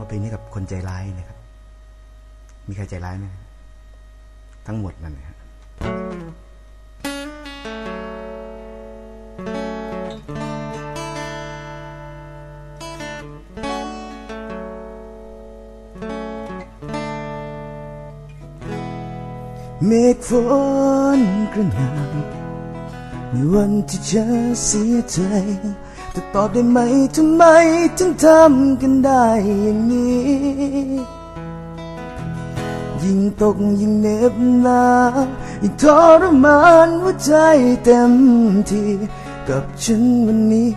ว่าเพลงนี้กับคนใจร้ายนะครับ มีใครใจร้ายไหมทั้งหมดนั่นนะฮะเมฆฝนกระหน่ำในวันที่เธอเสียใจ แต่ตอบได้ไหมทำไมถึงทำกันได้อย่างนี้ ยิ่งตกยิ่งเหน็บหนายิ่งทรมานหัวใจเต็มที่กับฉันวันนี้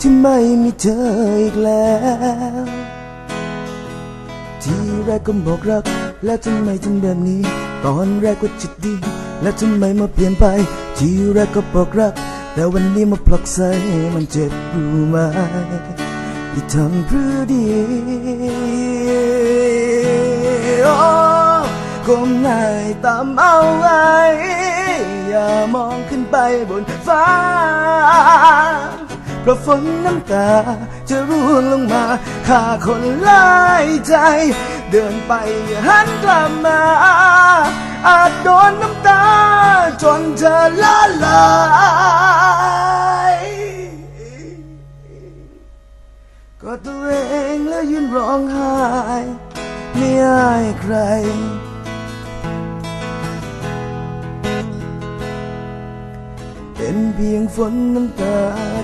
ที่ไม่มีเธออีกแล้ว ที่แรกก็บอกรัก แล้วทำไมทำแบบนี้ ตอนแรกก็จิตดี แล้วทำไมมาเปลี่ยนไป ที่แรกก็บอกรัก แต่วันนี้มาผลักใส่มันเจ็บรู้ไหมที่ทำเพื่อดีโอ้ก้มหน้าตามเอาไว้ อย่ามองขึ้นไปบนฟ้า เพราะฝนน้ำตาจะร่วงลงมาฆ่าคนหลายใจ เดินไปอย่าหันกลับมา อาจโดนน้ำตาจนเธอละลาย ไม่อายใคร เป็นเพียงฝนน้ำตา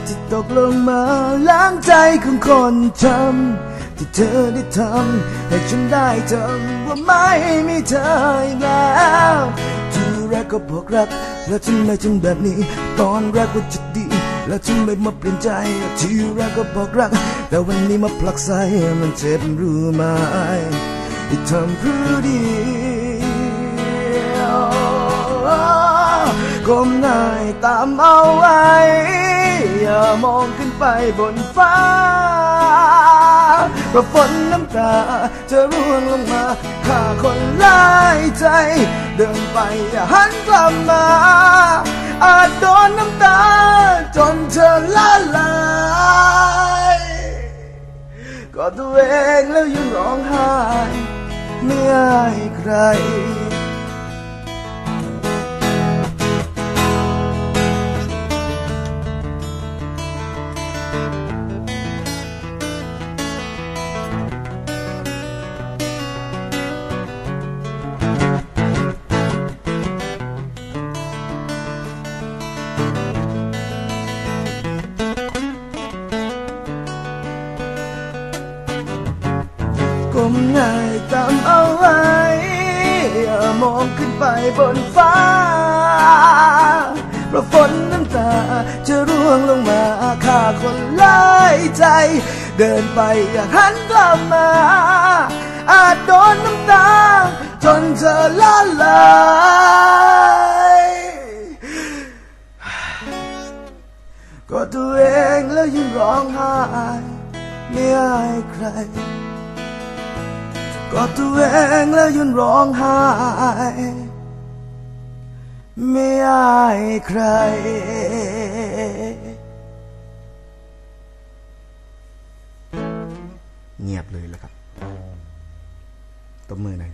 ที่ตกลงมาล้างใจของคนทำที่เธอได้ทำให้ฉันได้จำว่าไม่มีเธออีกแล้วที่แรกก็บอกรัก แล้วทำไมถึงแบบนี้ ตอนแรกก็จะดีแล้วทำไมมาเปลี่ยนใจที่แรกก็บอกรัก แต่วันนี้มาผลักใส่มันเจ็บรู้ไหม ที่ทำเพื่อดีก้มหน้าตามเอาไว้ อย่ามองขึ้นไปบนฟ้าเพราะฝนน้ำตาจะร่วงลงมาฆ่าคนลายใจ เดินไปอย่าหันกลับมา อาจโดนน้ำตา จนเธอละลายก็ตัวเองแล้วยังร้องไห้ ไม่อายใครก้มห บนฟ้า เพราะฝนน้ำตาจะร่วงลงมาฆ่าคนหลายใจ เดินไปอย่าหันกลับมา อาจโดนน้ำตา จนเธอละลายก็ตัวเองแล้วยังร้องไห้ไม่อายใครก็ตัวเองแล้วยืนร้องไห้ ไม่อายใคร เงียบเลยแล้วครับตบมือหน่อย